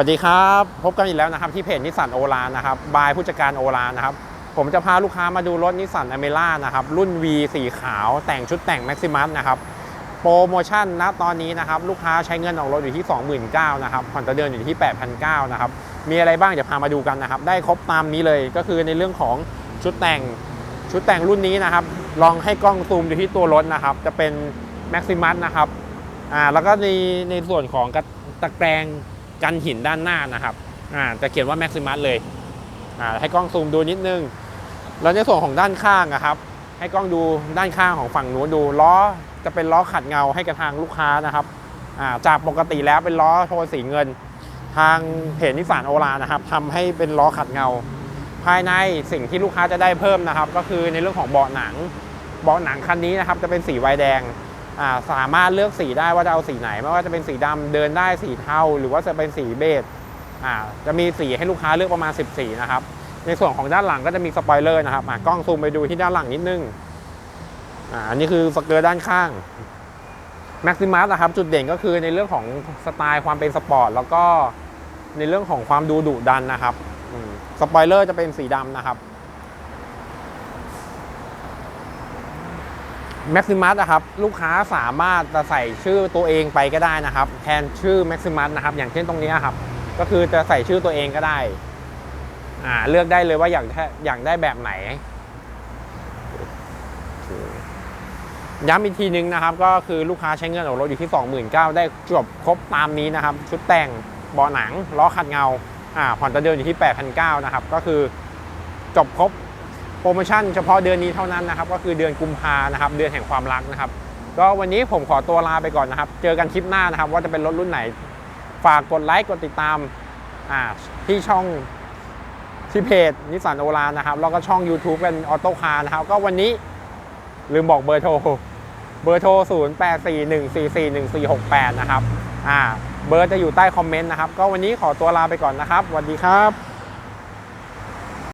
วัสดีครับ พบกันอีกแล้วนะครับที่เพจนิสสันโอลานะครับบายผู้จัดการโอลานะครับผมจะพาลูกค้ามาดูรถนิสสันอเมร่านะครับรุ่น V สีขาวแต่งชุดแต่งแม็กซิมัสนะครับโปรโมชั่นณตอนนี้นะครับลูกค้าใช้เงินออกรถอยู่ที่ 29,000นะครับผ่อนต่อเดือนอยู่ที่ 8,900นะครับมีอะไรบ้างเดี๋ยวพามาดูกันนะครับได้ครบตามนี้เลยก็คือในเรื่องของชุดแต่งชุดแต่งรุ่นนี้นะครับลองให้กล้องซูมดูที่ตัวรถนะครับจะเป็นแม็กซิมัสนะครับอ่าแล้วก็ในในส่วนของกระตะแกรง กันหินด้านหน้านะครับอ่าจะเขียนว่าแม็กซิมัสเลยอ่าให้กล้องซูมดูนิดนึง แล้วในส่วนของด้านข้างอะครับ ให้กล้องดูด้านข้างของฝั่งนู้นดูล้อจะเป็นล้อขัดเงาให้กับทางลูกค้านะครับอ่าจากปกติแล้วเป็นล้อโทนสีเงิน ทางเพจนิสสันโอลานะครับทำให้เป็นล้อขัดเงา ภายในสิ่งที่ลูกค้าจะได้เพิ่มนะครับ ก็คือในเรื่องของเบาะหนังเบาะหนังคันนี้นะครับจะเป็นสีไวน์แดง สามารถเลือกสีได้ว่าจะเอาสีไหน ไม่ว่าจะเป็นสีดำเดินได้สีเทาหรือว่าจะเป็นสีเบจจะมีสีให้ลูกค้าเลือกประมาณ 10 สีนะครับ ในส่วนของด้านหลังก็จะมีสปอยเลอร์นะครับกล้องซูมไปดูที่ด้านหลังนิดนึงอันนี้คือสเกิร์ตด้านข้างแม็กซิมัสนะครับจุดเด่นก็คือในเรื่องของสไตล์ความเป็นสปอร์ตแล้วก็ในเรื่องของความดูดุดันนะครับสปอยเลอร์จะเป็นสีดำนะครับ แม็กซิมัสนะครับลูกค้าสามารถจะใส่ชื่อตัวเองไปก็ได้นะครับ แทนชื่อแม็กซิมัสนะครับ อย่างเช่นตรงนี้ครับ ก็คือจะใส่ชื่อตัวเองก็ได้อ่าเลือกได้เลยว่าอยากอยากได้แบบไหนย้ำอีกทีนึงนะครับ ก็คือลูกค้าใช้เงินออกรถอยู่ที่ 29,000ได้จบครบตามนี้นะครับ ชุดแต่งเบาะหนังล้อขัดเงาอ่าผ่อนต่อเดือนอยู่ที่ 8,900นะครับ ก็คือจบครบ โปรโมชั่นเฉพาะเดือนนี้เท่านั้นนะครับก็คือเดือนกุมภานะครับเดือนแห่งความรักนะครับ ก็วันนี้ผมขอตัวลาไปก่อนนะครับ เจอกันคลิปหน้านะครับ ว่าจะเป็นรถรุ่นไหน ฝากกดไลค์กดติดตามที่ช่องที่เพจนิสสันโอลานะครับแล้วก็ช่อง YouTube เป็นออโต้คาร์นะครับ ก็วันนี้ลืมบอกเบอร์โทรเบอร์โทร 0841441468 นะครับ อ่า เบอร์จะอยู่ใต้คอมเมนต์นะครับ ก็วันนี้ขอตัวลาไปก่อนนะครับสวัสดีครับ